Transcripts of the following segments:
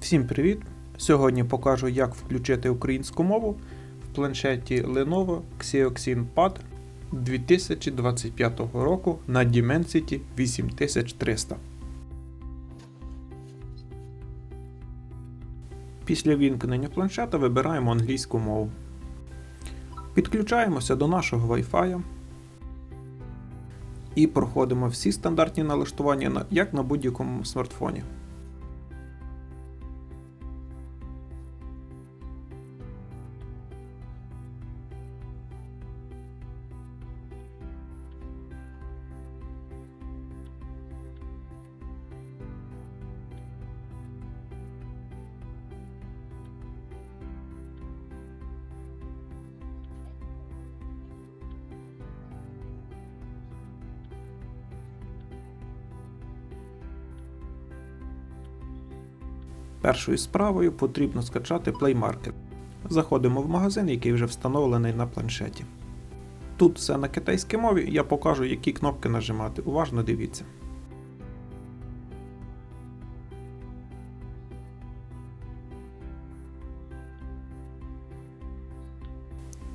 Всім привіт! Сьогодні покажу, як включити українську мову в планшеті Lenovo Xeoxin Pad 2025 року на Dimensity 8300. Після вімкнення планшета вибираємо англійську мову. Підключаємося до нашого Wi-Fi і проходимо всі стандартні налаштування як на будь-якому смартфоні. Першою справою потрібно скачати Play Market. Заходимо в магазин, який вже встановлений на планшеті. Тут все на китайській мові, я покажу, які кнопки нажимати. Уважно дивіться.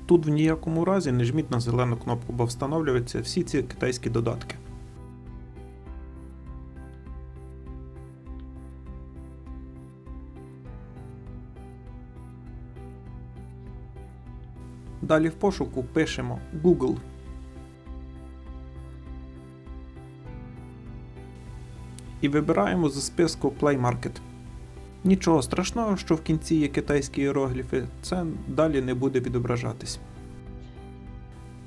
Тут в ніякому разі не жміть на зелену кнопку, бо встановлюються всі ці китайські додатки. Далі в пошуку пишемо Google. І вибираємо зі списку Play Market. Нічого страшного, що в кінці є китайські іерогліфи, це далі не буде відображатись.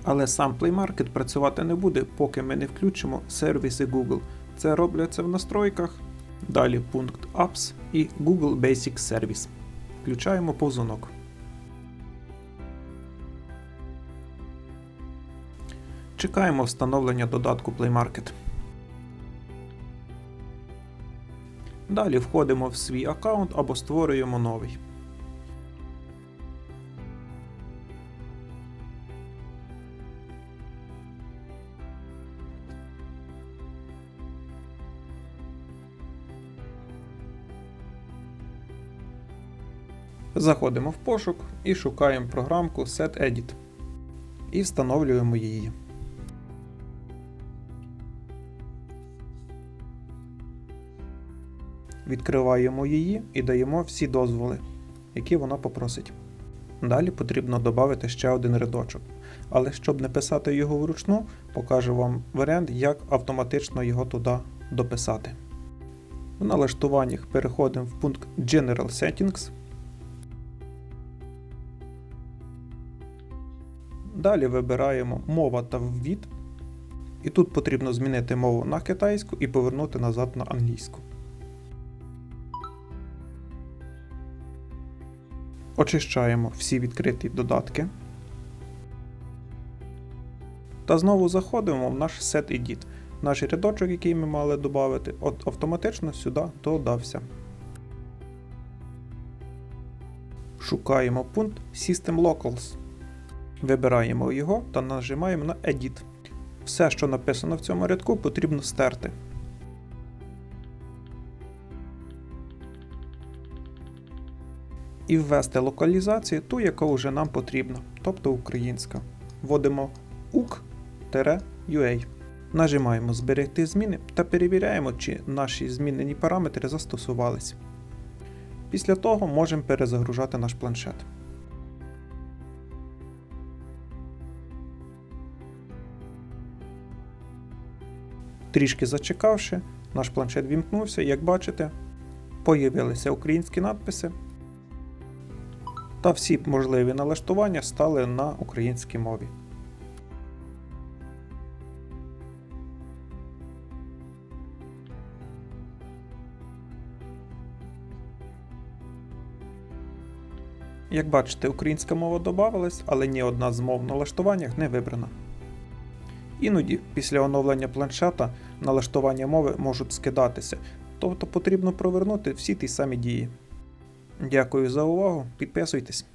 Але сам Play Market працювати не буде, поки ми не включимо сервіси Google. Це робляться в настройках. Далі пункт Apps і Google Basic Service. Включаємо повзунок. Чекаємо встановлення додатку Play Market. Далі входимо в свій аккаунт або створюємо новий. Заходимо в пошук і шукаємо програмку SetEdit. І встановлюємо її. Відкриваємо її і даємо всі дозволи, які вона попросить. Далі потрібно додати ще один рядочок. Але щоб не писати його вручну, покажу вам варіант, як автоматично його туди дописати. В налаштуваннях переходимо в пункт General Settings. Далі вибираємо мова та ввід. І тут потрібно змінити мову на китайську і повернути назад на англійську. Очищаємо всі відкриті додатки. Та знову заходимо в наш SetEdit. Наш рядочок, який ми мали додати, автоматично сюди додався. Шукаємо пункт System Locals. Вибираємо його та нажимаємо на Edit. Все, що написано в цьому рядку, потрібно стерти. І ввести локалізацію ту, яка вже нам потрібна, тобто українська. Вводимо uk-ua. Нажимаємо Зберегти зміни та перевіряємо, чи наші змінені параметри застосувались. Після того можемо перезагружати наш планшет. Трішки зачекавши, наш планшет вімкнувся, як бачите, появилися українські надписи. Та всі можливі налаштування стали на українській мові. Як бачите, українська мова додавалась, але ні одна з мов в налаштуваннях не вибрана. Іноді після оновлення планшета налаштування мови можуть скидатися, тобто потрібно провернути всі ті самі дії. Дякую за увагу, підписуйтесь.